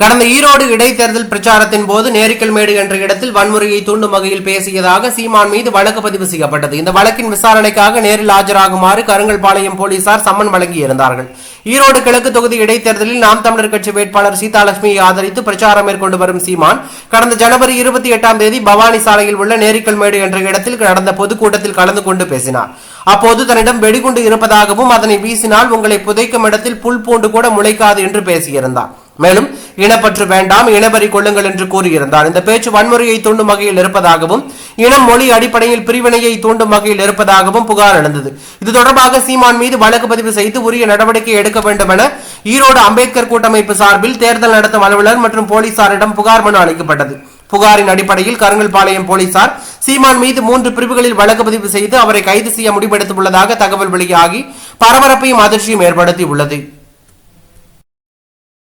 கடந்த ஈரோடு இடைத்தேர்தல் பிரச்சாரத்தின் போது நேரிக்கல்மேடு என்ற இடத்தில் வன்முறையை தூண்டும் வகையில் பேசியதாக சீமான் மீது வழக்கு பதிவு செய்யப்பட்டது. இந்த வழக்கின் விசாரணைக்காக நேரில் ஆஜராகுமாறு கருங்கல்பாளையம் போலீசார் சம்மன் வழங்கியிருந்தார்கள் ஈரோடு கிழக்கு தொகுதி இடைத்தேர்தலில் நாம் தமிழர் கட்சி வேட்பாளர் சீதாலட்சுமியை ஆதரித்து பிரச்சாரம் மேற்கொண்டு வரும் சீமான் கடந்த ஜனவரி இருபத்தி எட்டாம் தேதி பவானி சாலையில் உள்ள நேரிக்கல்மேடு என்ற இடத்தில் நடந்த பொதுக்கூட்டத்தில் கலந்து கொண்டு பேசினார். அப்போது தன்னிடம் வெடிகுண்டு இருப்பதாகவும் அதனை வீசினால் உங்களை புதைக்கும் இடத்தில் புல் பூண்டு கூட முளைக்காது என்று பேசியிருந்தார். மேலும் இனப்பற்று வேண்டாம் இனவரி கொள்ளுங்கள் என்று கூறியிருந்தார். இந்த பேச்சு வன்முறையை தூண்டும் வகையில் இருப்பதாகவும் இனம் மொழி அடிப்படையில் பிரிவினையை தூண்டும் வகையில் இருப்பதாகவும் புகார் எழுந்தது. இது தொடர்பாக சீமான் மீது வழக்கு பதிவு செய்து உரிய நடவடிக்கை எடுக்க வேண்டும் என ஈரோடு அம்பேத்கர் கூட்டமைப்பு சார்பில் தேர்தல் நடத்தும் அலுவலர் மற்றும் போலீசாரிடம் புகார் மனு அளிக்கப்பட்டது. புகாரின் அடிப்படையில் கருங்கல்பாளையம் போலீசார் சீமான் மீது மூன்று பிரிவுகளில் வழக்கு பதிவு செய்து அவரை கைது செய்ய முடிவெடுத்துள்ளதாக தகவல் வெளியாகி பரபரப்பையும் அதிர்ச்சியும் ஏற்படுத்தி உள்ளது